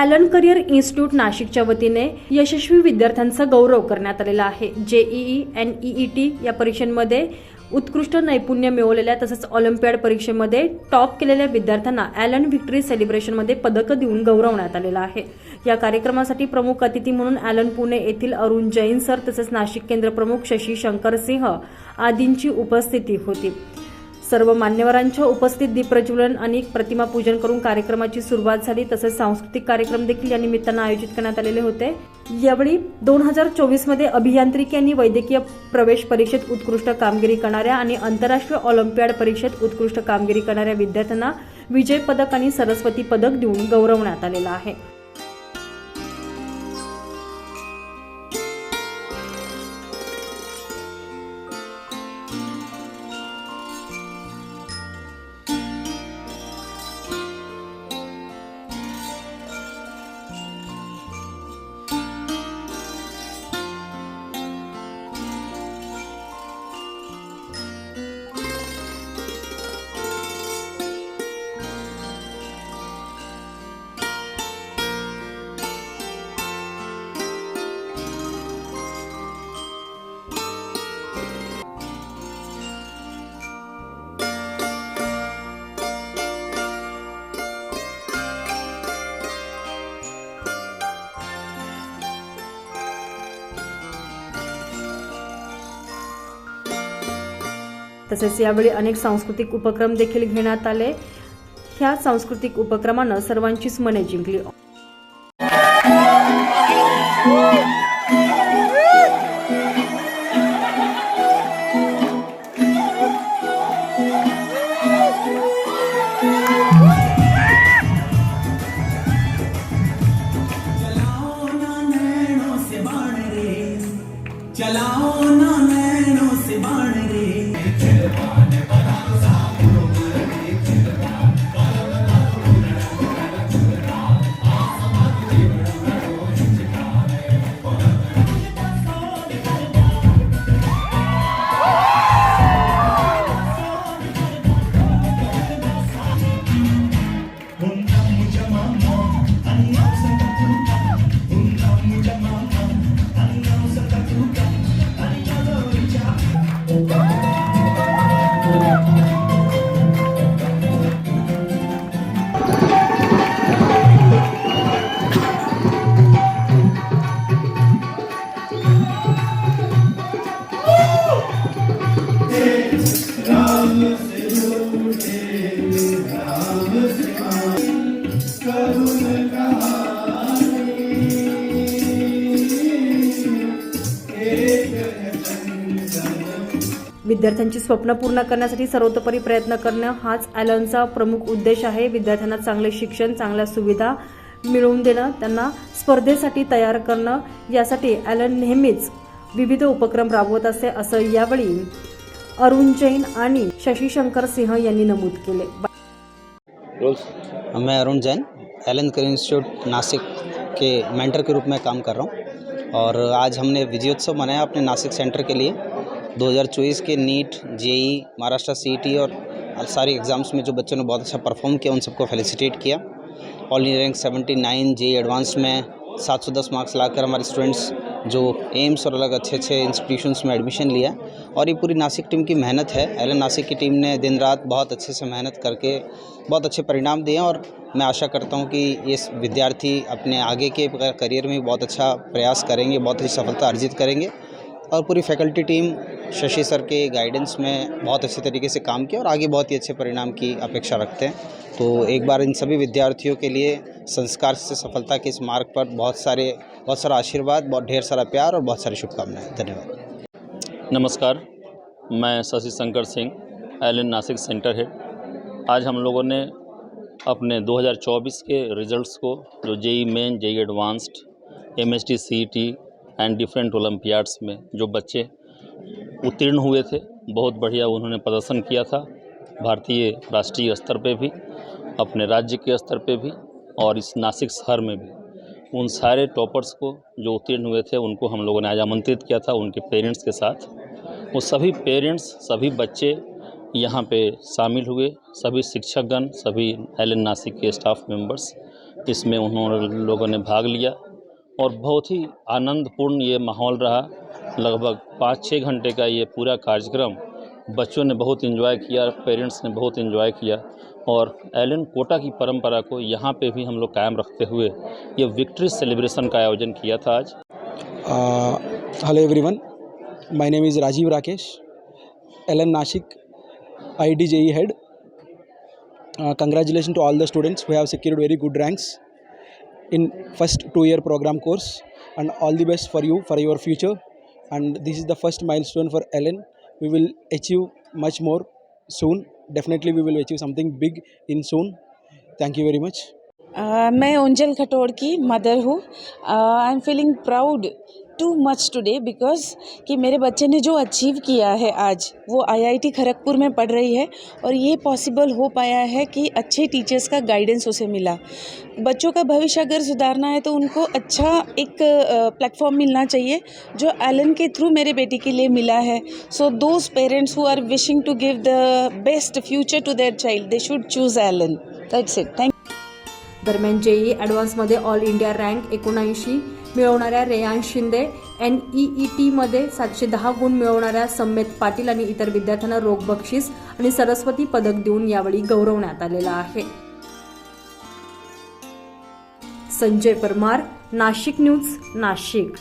Allen career institute नाशिकच्या वतीने यशस्वी विद्यार्थ्यांचा गौरव करण्यात आलेला आहे. जेईई एन ई टी या परीक्षांमध्ये उत्कृष्ट नैपुण्य मिळवलेल्या तसंच ऑलिम्पियाड परीक्षेमध्ये टॉप केलेल्या विद्यार्थ्यांना ॲलन व्हिक्टरी सेलिब्रेशनमध्ये पदकं देऊन गौरवण्यात आलेलं आहे. या कार्यक्रमासाठी प्रमुख अतिथी म्हणून ॲलन पुणे येथील अरुण जैन सर तसंच नाशिक केंद्र प्रमुख शशी शंकर सिंह आदींची उपस्थिती होती. सर्व मान्यवरांच्या उपस्थित दीपप्रज्वलन आणि प्रतिमा पूजन करून कार्यक्रमाची सुरुवात झाली तसेच सांस्कृतिक कार्यक्रम देखील या निमित्तानं आयोजित करण्यात आलेले होते. यावेळी दोन हजार चोवीसमध्ये अभियांत्रिकी आणि वैद्यकीय प्रवेश परीक्षेत उत्कृष्ट कामगिरी करणाऱ्या आणि आंतरराष्ट्रीय ऑलिम्पियाड परीक्षेत उत्कृष्ट कामगिरी करणाऱ्या विद्यार्थ्यांना विजय पदक आणि सरस्वती पदक देऊन गौरवण्यात आलेलं आहे. तसेच यावेळी अनेक सांस्कृतिक उपक्रम देखील घेण्यात आले. ह्या सांस्कृतिक उपक्रमानं सर्वांचीच मने जिंकली. विद्यार्थ्यांची स्वप्न पूर्ण करण्यासाठी सर्वतोपरी प्रयत्न करणं हाच ॲलनचा प्रमुख उद्देश आहे. विद्यार्थ्यांना चांगले शिक्षण चांगल्या सुविधा मिळवून देणं त्यांना स्पर्धेसाठी तयार करणं यासाठी ॲलन नेहमीच विविध उपक्रम राबवत असते असं यावेळी अरुण जैन आणि शशी शंकर सिंह यांनी नमूद केले. मैं अरुण जैन एलन कर इंस्टीट्यूट नासिक के मेंटर के रूप में काम कर रहा हूँ। और आज हमने विजयोत्सव मनाया अपने नासिक सेंटर के लिए। 2024 के नीट, जेई, महाराष्ट्र सीईटी और सारे एग्ज़ाम्स में जो बच्चों ने बहुत अच्छा परफॉर्म किया, उन सबको फेलिसिटेट किया। All India rank 79 JEE advance में 710 मार्क्स लाकर हमारे स्टूडेंट्स जो एम्स और अलग अच्छे अच्छे इंस्टीट्यूशंस में एडमिशन लिया। और ये पूरी नासिक टीम की मेहनत है। एलन नासिक की टीम ने दिन रात बहुत अच्छे से मेहनत करके बहुत अच्छे परिणाम दिए और मैं आशा करता हूँ कि ये विद्यार्थी अपने आगे के करियर में बहुत अच्छा प्रयास करेंगे, बहुत अच्छी सफलता अर्जित करेंगे और पूरी फैकल्टी टीम शशि सर के गाइडेंस में बहुत अच्छे तरीके से काम किया और आगे बहुत ही अच्छे परिणाम की अपेक्षा रखते हैं। तो एक बार इन सभी विद्यार्थियों के लिए संस्कार से सफलता के इस मार्ग पर बहुत सारे, बहुत सारा आशीर्वाद, बहुत ढेर सारा प्यार और बहुत सारी शुभकामनाएँ। धन्यवाद। नमस्कार, मैं Shashi Shankar Singh, L Nashik centre head. आज हम लोगों ने अपने 2024 के रिजल्ट्स को, जो JEE main, JEE advanced M S T C T and different olympiads में जो बच्चे उत्तीर्ण हुए थे, बहुत बढ़िया उन्होंने प्रदर्शन किया था, भारतीय राष्ट्रीय स्तर पे भी, अपने राज्य के स्तर पे भी, और इस नासिक शहर में भी। उन सारे टॉपर्स को जो उत्तीर्ण हुए थे, उनको हम लोगों ने आज आमंत्रित किया था उनके पेरेंट्स के साथ। वो सभी पेरेंट्स, सभी बच्चे यहाँ पे शामिल हुए सभी शिक्षकगण सभी एल एन नासिक के स्टाफ मेंबर्स। इसमें उन्होंने लोगों ने भाग लिया और बहुत ही आनंदपूर्ण ये माहौल रहा। लगभग पाँच छः घंटे का ये पूरा कार्यक्रम बच्चों ने बहुत इन्जॉय किया पेरेंट्स ने बहुत इन्जॉय किया और एलन कोटा की परंपरा को यहाँ पे भी हम लोग कायम रखते हुए ये विक्ट्री सेलिब्रेशन का आयोजन किया था आज। Uh, hello everyone, my name is Rajiv Rakesh, LN Nashik, IDJE head. Uh, congratulations to all the students who have secured very good ranks in first two year program course and all the best for you for your future and this is the first milestone for LN. We will achieve much more soon. Definitely we will achieve something big in soon. Thank you very much. Uh, मैं उंजल खटोड़ की mother हूँ I am feeling proud too much today because कि मेरे बच्चे ने जो achieve किया है आज, वो आईआईटी खड़गपुर में पढ़ रही है और ये पॉसिबल हो पाया है कि अच्छे टीचर्स का गाइडेंस उसे मिला। बच्चों का भविष्य अगर सुधारना है तो उनको अच्छा एक प्लेटफॉर्म मिलना चाहिए जो एलन के थ्रू मेरे बेटी के लिए मिला है। So those parents who are wishing to give the best future to their child they should choose Allen that's it thank दरम्यान जेई ॲडव्हान्समध्ये ऑल इंडिया रँक एकोणऐंशी मिळवणाऱ्या Reyansh Shinde N E E टीमध्ये सातशे दहा गुण मिळवणाऱ्या सम्मेत पाटील आणि इतर विद्यार्थ्यांना रोख बक्षीस आणि सरस्वती पदक देऊन यावेळी गौरवण्यात आलेला आहे. संजय परमार नाशिक न्यूज नाशिक.